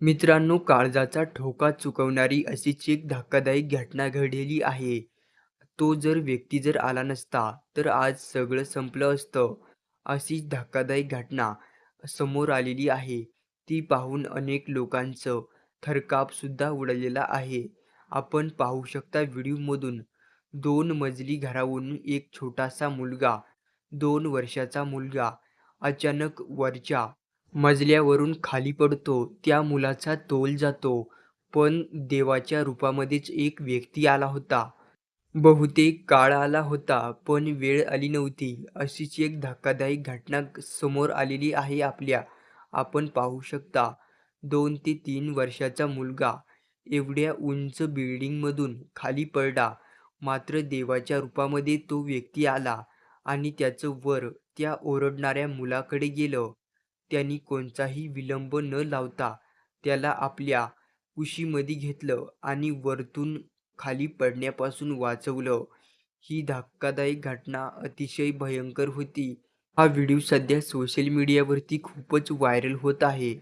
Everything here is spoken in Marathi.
मित्रांनो, काळजाचा ठोका चुकवणारी अशीच एक धक्कादायक घटना घडलेली आहे. तो जर व्यक्ती जर आला नसता, तर आज सगळं संपलं असतं. अशीच धक्कादायक घटना समोर आलेली आहे. ती पाहून अनेक लोकांचं थरकापसुद्धा उडालेला आहे. आपण पाहू शकता व्हिडिओमधून दोन मजली घरावरून एक छोटासा मुलगा, दोन वर्षाचा मुलगा अचानक वरच्या मजल्यावरून खाली पडतो. त्या मुलाचा तोल जातो. पण देवाच्या रूपामध्येच एक व्यक्ती आला होता. बहुतेक काळ आला होता, पण वेळ आली नव्हती. अशीच एक धक्कादायक घटना समोर आलेली आहे आपल्या. आपण पाहू शकता दोन ते तीन वर्षाचा मुलगा एवढ्या उंच बिल्डिंगमधून खाली पडला. मात्र देवाच्या रूपामध्ये तो व्यक्ती आला आणि त्याचं वर त्या ओरडणाऱ्या मुलाकडे गेलं. त्यांनी कोणताही विलंब न लावता त्याला आपल्या कुशीमध्ये घेतलं आणि वरतून खाली पडण्यापासून वाचवलं. ही धक्कादायक घटना अतिशय भयंकर होती. हा व्हिडिओ सध्या सोशल मीडियावरती खूपच व्हायरल होत आहे.